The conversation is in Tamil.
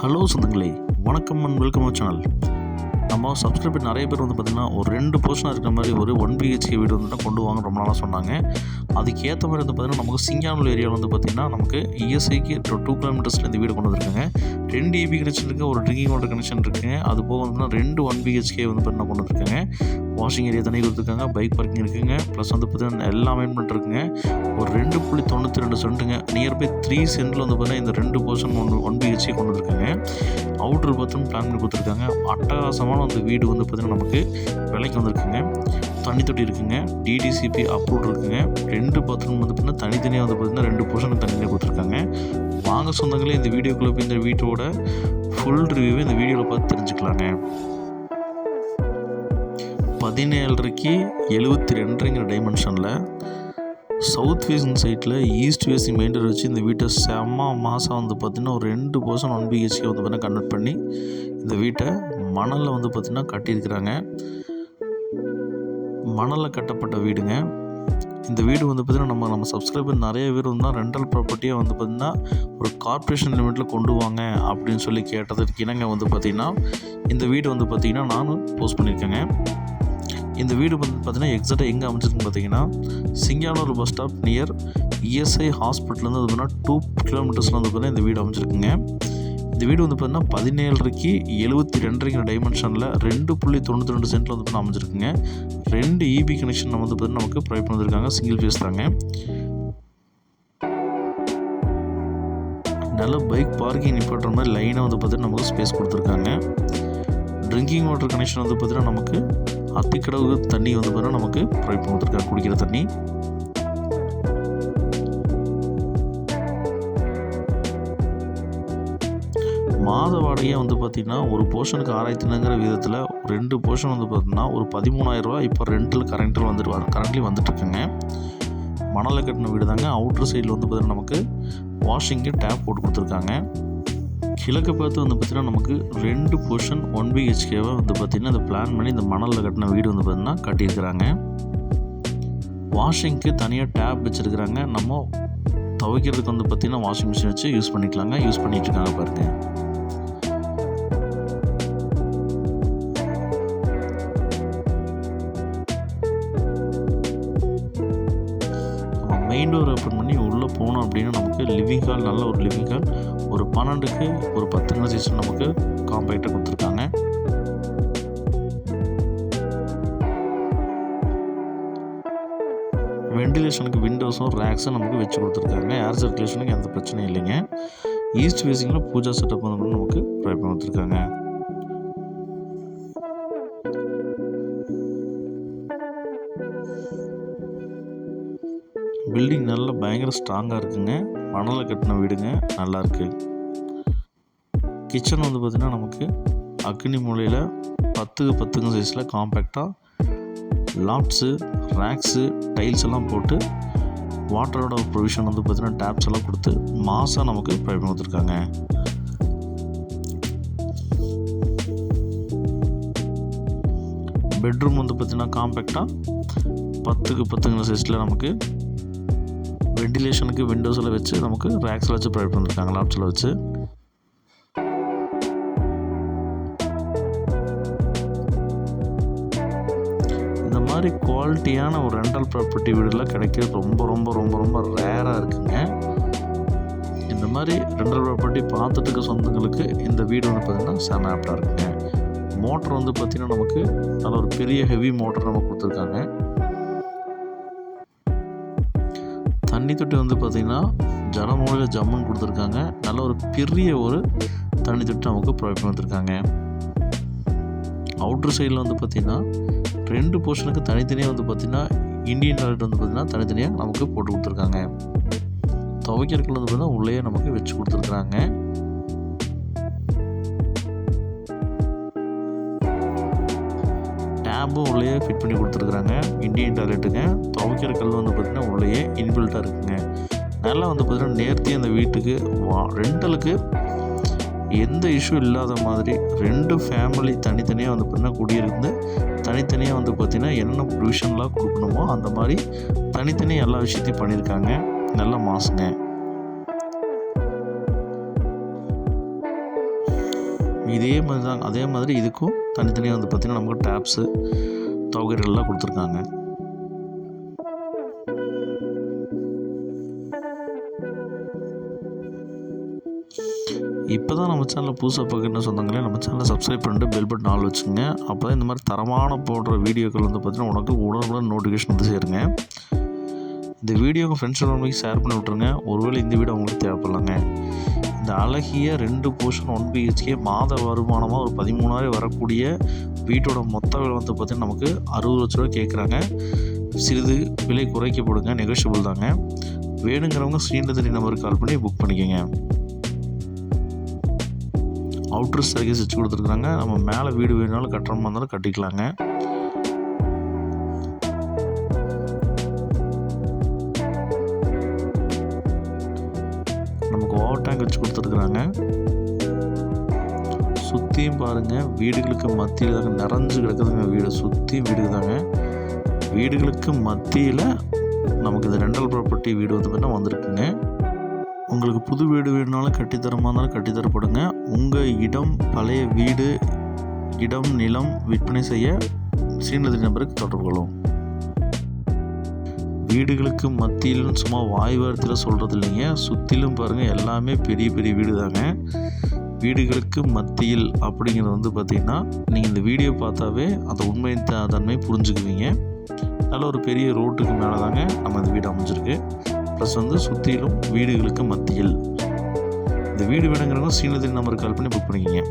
ஹலோ சொந்தங்களே வணக்கம் அண்ட் வெல்கம் சேனல் நம்ம சப்ஸ்கிரைபர் நிறைய பேர் வந்து பார்த்திங்கன்னா ஒரு ரெண்டு போர்ஷனாக இருக்கிற மாதிரி ஒரு ஒன் பிஹெச்கே வீடு வந்து கொண்டு வாங்க ரொம்ப நாளாக சொன்னாங்க. அதுக்கு ஏற்ற மாதிரி வந்து பார்த்திங்கன்னா நமக்கு சிங்கானூர் ஏரியாவில் வந்து பார்த்திங்கன்னா நமக்கு இஎஸ்ஐக்கு டூ கிலோமீட்டர்ஸில் இந்த வீடு கொண்டு வந்திருக்காங்க. ரெண்டு ஏபி கனெக்ஷன் இருக்குது ஒரு ட்ரிங்கிங் வாட்டர் கனெக்ஷன் இருக்குங்க அது போக வந்து ரெண்டு ஒன் பிஹெச்கே வந்து பார்த்தீங்கன்னா கொண்டு வந்திருக்காங்க. வாஷிங் ஏரியா தண்ணி கொடுத்துருக்காங்க பைக் பார்க்கிங் இருக்குங்க. ப்ளஸ் வந்து பார்த்திங்கன்னா எல்லா அமெண்ட்மெண்ட் இருக்குங்க. ஒரு ரெண்டு புள்ளி தொண்ணூற்றி ரெண்டு சென்ட்டுங்க. நியர்பை த்ரீ சென்ட்டில் வந்து பார்த்தீங்கன்னா இந்த ரெண்டு போர்ஷன் ஒன்று ஒன் பிஹெச்கே கொண்டு வந்திருக்காங்க அவுட்ரு பாத்ரூம் பிளான் பண்ணி கொடுத்துருக்காங்க. அட்டகாசமான அந்த வீடு வந்து பார்த்திங்கன்னா நமக்கு விலைக்கு வந்திருக்குங்க. தண்ணி தொட்டி இருக்குங்க. டிடிசிபி அப்ரூவ் இருக்குங்க. ரெண்டு பாத்ரூம் வந்து பார்த்திங்கன்னா தனித்தனியாக வந்து பார்த்திங்கன்னா ரெண்டு போர்ஷனுக்கு தனியாக கொடுத்துருக்காங்க. வாங்க சொந்தங்களே இந்த வீடியோக்குள்ளே போய் இந்த வீட்டோட ஃபுல் ரிவ்யூவை இந்த வீடியோவில் பார்த்து தெரிஞ்சுக்கலாங்க. பதினேழரைக்கு எழுபத்தி ரெண்டுங்கிற டைமென்ஷனில் சவுத் ஃபேஸிங் சைட்டில் ஈஸ்ட் ஃபேஸிங் மெயின்டர் வச்சு இந்த வீட்டை செம்ம மாதம் வந்து பார்த்திங்கன்னா ஒரு ரெண்டு பர்சன்ட் ஒன் பிஹெச்கே வந்து பார்த்திங்கன்னா கன்வெர்ட் பண்ணி இந்த வீட்டை மணலில் வந்து பார்த்திங்கன்னா கட்டியிருக்கிறாங்க. மணலில் கட்டப்பட்ட வீடுங்க. இந்த வீடு வந்து பார்த்திங்கன்னா நம்ம நம்ம சப்ஸ்கிரைபர் நிறைய பேர் வந்து ரெண்டல் ப்ராப்பர்ட்டியாக வந்து பார்த்திங்கன்னா ஒரு கார்ப்பரேஷன் லிமிட்டில் கொண்டு வாங்க அப்படின்னு சொல்லி கேட்டதுக்கு இணங்க வந்து பார்த்திங்கன்னா இந்த வீடு வந்து பார்த்திங்கன்னா நானும் போஸ்ட் பண்ணியிருக்கேங்க. இந்த வீடு வந்து பார்த்திங்கன்னா எக்ஸாக்டாக எங்கே அமைச்சிருக்குன்னு பார்த்தீங்கன்னா Singanur bus stop near ESI ஹாஸ்பிட்டல்லேருந்து வந்து பார்த்தீங்கன்னா டூ கிலோமீட்டர்ஸ்லாம் வந்து பார்த்தீங்கன்னா இந்த வீடு அமைச்சிருக்குங்க இந்த வீடு வந்து பார்த்திங்கன்னா பதினேழரைக்கு எழுபத்தி ரெண்டுங்கிற டைமென்ஷனில் ரெண்டு புள்ளி தொண்ணூற்றி ரெண்டு சென்ட்டில் வந்து பார்த்தீங்கன்னா அமைச்சிருக்குங்க ரெண்டு இபி கனெக்ஷன் வந்து பார்த்தீங்கன்னா நமக்கு ப்ரொவைட் பண்ணியிருக்காங்க சிங்கிள் ஃபேஸ் தாங்க. நல்ல பைக் பார்க்கிங் நிப்பாட்டுற மாதிரி லைனாக வந்து பார்த்தீங்கன்னா நமக்கு ஸ்பேஸ் கொடுத்துருக்காங்க. ட்ரிங்கிங் வாட்டர் கனெக்ஷன் வந்து பார்த்திங்கன்னா நமக்கு அத்திக்கடவு தண்ணி வந்து பார்த்தீங்கன்னா நமக்கு ப்ரொவைட் பண்ணுறதுக்காக கொடுத்துருக்காங்க குடிக்கிற தண்ணி. மாத வாடகையாக வந்து பார்த்திங்கன்னா ஒரு போர்ஷனுக்கு ஆறாயிரத்தினங்கிற விதத்தில் ரெண்டு போர்ஷன் வந்து பார்த்திங்கன்னா ஒரு பதிமூணாயிரரூவா இப்போ ரெண்டில் கரண்ட்டில் வந்துட்டு வர கரண்ட்லி வந்துட்டுருக்குங்க மணலை கட்டின வீடு தாங்க அவுட்ரு சைடில் வந்து பார்த்திங்கன்னா நமக்கு வாஷிங்கு டேப் போட்டு கொடுத்துருக்காங்க. கிழக்கு பார்த்து வந்து பார்த்திங்கன்னா நமக்கு ரெண்டு போர்ஷன் ஒன் பிஹெச்கேவை வந்து பார்த்திங்கன்னா இந்த பிளான் பண்ணி இந்த மணலில் கட்டின வீடு வந்து பார்த்திங்கன்னா கட்டியிருக்கிறாங்க. வாஷிங்க்கு தனியாக டேப் வச்சுருக்கிறாங்க. நம்ம துவைக்கிறதுக்கு வந்து பார்த்திங்கன்னா வாஷிங் மிஷின் வச்சு யூஸ் பண்ணிக்கலாங்க. யூஸ் பண்ணிகிட்டு இருக்காங்க பாருங்கள் மெயின் டோர் ஓப்பன் பண்ணி உள்ளே போனோம் அப்படின்னா நமக்கு லிவிங் ஹால் நல்ல ஒரு லிவிங் ஹால் ஒரு பன்னெண்டுக்கு ஒரு பத்துங்கிற சீசன் நமக்கு காம்பேக்டாக கொடுத்துருக்காங்க. வெண்டிலேஷனுக்கு விண்டோஸும் ரேக்ஸும் நமக்கு வச்சு கொடுத்துருக்காங்க. ஏர் சர்க்குலேஷனுக்கு எந்த பிரச்சனையும் இல்லைங்க. ஈஸ்ட் ஃபேஸிங்கில் பூஜா செட்டப் வந்து நமக்கு ப்ரொவைட் பண்ணி கொடுத்துருக்காங்க. பில்டிங் நல்ல பயங்கர ஸ்ட்ராங்காக இருக்குங்க. மணலில் கட்டின வீடுங்க நல்லாயிருக்கு கிச்சன் வந்து பார்த்திங்கன்னா நமக்கு அக்னி மூலையில் பத்துக்கு பத்துங்க சைஸில் காம்பேக்டாக லாப்ஸு ரேக்ஸு டைல்ஸ் எல்லாம் போட்டு வாட்டரோட ப்ரொவிஷன் வந்து பார்த்திங்கன்னா டேப்ஸ் எல்லாம் கொடுத்து மாதம் நமக்கு ப்ரொவைட் கொடுத்துருக்காங்க பெட்ரூம் வந்து பார்த்திங்கன்னா காம்பேக்டாக பத்துக்கு பத்துங்கிற சைஸில் நமக்கு வெண்டிலேஷனுக்கு விண்டோஸில் வச்சு நமக்கு ரேக்ஸில் வச்சு ப்ரொவைட் பண்ணியிருக்காங்க லாப்ஸில் வச்சு. இந்த மாதிரி குவாலிட்டியான ஒரு ரெண்டல் ப்ராப்பர்ட்டி வீடுலாம் கிடைக்கிறது ரொம்ப ரொம்ப ரொம்ப ரொம்ப ரேராக இருக்குங்க. இந்த மாதிரி ரெண்டல் ப்ராப்பர்ட்டி பார்த்துட்டு சொந்தங்களுக்கு இந்த வீடு வந்து பார்த்திங்கன்னா செம ஆப்டாக இருக்குங்க. மோட்டர் வந்து பார்த்திங்கன்னா நமக்கு நல்ல ஒரு பெரிய ஹெவி மோட்டர் நமக்கு கொடுத்துருக்காங்க. தண்ணி தொட்டி வந்து பார்த்திங்கன்னா ஜனமூலையில் ஜம்முன்னு கொடுத்துருக்காங்க. நல்ல ஒரு பெரிய ஒரு தண்ணி தொட்டி நமக்கு ப்ரொவைட் பண்ணிருக்காங்க அவுட்ரு சைடில் வந்து பார்த்திங்கன்னா ரெண்டு போர்ஷனுக்கு தனித்தனியாக வந்து பார்த்திங்கன்னா இந்தியன் டாய்லெட் வந்து பார்த்திங்கன்னா தனித்தனியாக நமக்கு போட்டு கொடுத்துருக்காங்க. துவைக்கிறதுக்கு வந்து பார்த்திங்கன்னா உள்ளேயே நமக்கு வச்சு கொடுத்துருக்குறாங்க. டேபும் உள்ளேயே ஃபிட் பண்ணி கொடுத்துருக்குறாங்க. இந்தியன் டாய்லெட்டுங்க துவைக்கிற கல் வந்து பார்த்திங்கன்னா உள்ளேயே இன்பில்ட்டாக இருக்குங்க. நல்லா வந்து பார்த்திங்கன்னா நேர்த்தி அந்த வீட்டுக்கு வா ரெண்டலுக்கு எந்த இஷ்யூ இல்லாத மாதிரி ரெண்டு ஃபேமிலி தனித்தனியாக வந்து பார்த்திங்கன்னா குடியிருந்து தனித்தனியாக வந்து பார்த்திங்கன்னா என்னென்ன ப்ரொவிஷன்லாம் கொடுக்கணுமோ அந்த மாதிரி தனித்தனியாக எல்லா விஷயத்தையும் பண்ணியிருக்காங்க. நல்ல மாசுங்க. இதே மாதிரி தான் அதே மாதிரி இதுக்கும் தனித்தனியாக வந்து பார்த்திங்கன்னா நமக்கு டேப்ஸு தொகைகள்லாம் கொடுத்துருக்காங்க. இப்போ தான் நம்ம சேனலில் புதுசாக பார்க்குற சொந்தங்களே நம்ம சேனலை சப்ஸ்கிரைப் பண்ணிட்டு பெல் பட்டன் ஆள் வச்சுங்க அப்போ தான் இந்த மாதிரி தரமான போடுற வீடியோக்கள் வந்து பார்த்திங்கன்னா உனக்கு உடனுக்குடன் நோட்டிஃபிகேஷன் வந்து சேருங்க. இந்த வீடியோ உங்கள் ஃப்ரெண்ட்ஸ் ஃபேமிலிக்கு ஷேர் பண்ணி விட்ருங்க ஒருவேளை இந்த வீடியோ உங்களுக்கு தேவைப்படலாங்க. இந்த அழகிய ரெண்டு போர்ஷன் ஒன் பிஹெச்கே மாத வருமானமாக ஒரு பதிமூணாயிரம் வரக்கூடிய வீட்டோட மொத்த விலை வந்து பார்த்திங்கன்னா நமக்கு அறுபது லட்ச ரூபா கேட்குறாங்க. சிறிது விலை குறைக்கப்படுங்க நெகோஷியபிள் தாங்க. வேணுங்கிறவங்க ஸ்க்ரீனில் நம்பருக்கு கால் பண்ணி புக் பண்ணிக்கோங்க. அவுட்ரு சர்வீஸ் வச்சு கொடுத்துருக்குறாங்க. நம்ம மேலே வீடு வேணுனாலும் கட்டுற மாதிரி இருந்தாலும் கட்டிக்கலாங்க. நமக்கு வாட்டர் டேங்க் வச்சு கொடுத்துருக்குறாங்க. சுற்றியும் பாருங்கள் வீடுகளுக்கு மத்தியில் தாங்க நிறைஞ்சு கிடக்குதுங்க வீடு. சுற்றியும் வீடு தாங்க வீடுகளுக்கு மத்தியில் நமக்கு இந்த ரெண்டல் ப்ராப்பர்ட்டி வீடு வந்து பார்த்தீங்கன்னா வந்திருக்குங்க. உங்களுக்கு புது வீடு வேணுனாலும் கட்டித்தரமாக இருந்தாலும் கட்டித்தரப்படுங்க. உங்கள் இடம் பழைய வீடு இடம் நிலம் விற்பனை செய்ய ஸ்ரீநதி நபருக்கு தொடர்பு கொள்ளும் வீடுகளுக்கு மத்தியிலும் சும்மா வாய் வாரத்தில் சொல்கிறது இல்லைங்க சுற்றிலும் பாருங்கள் எல்லாமே பெரிய பெரிய வீடு தாங்க வீடுகளுக்கு மத்தியில் அப்படிங்கிறது வந்து பார்த்திங்கன்னா நீங்கள் இந்த வீடியோ பார்த்தாவே அந்த உண்மை த- தன்மை புரிஞ்சுக்குவீங்க. நல்ல ஒரு பெரிய ரோட்டுக்கு மேலே தாங்க நம்ம இந்த வீடு அமைஞ்சிருக்கு. ப்ளஸ் வந்து சுற்றிலும் வீடுகளுக்கு மத்தியில். இந்த வீடு வேணுங்கிறவங்க ஸ்ரீநதி நம்பருக்கு கால் பண்ணி புக் பண்ணிக்கிங்க.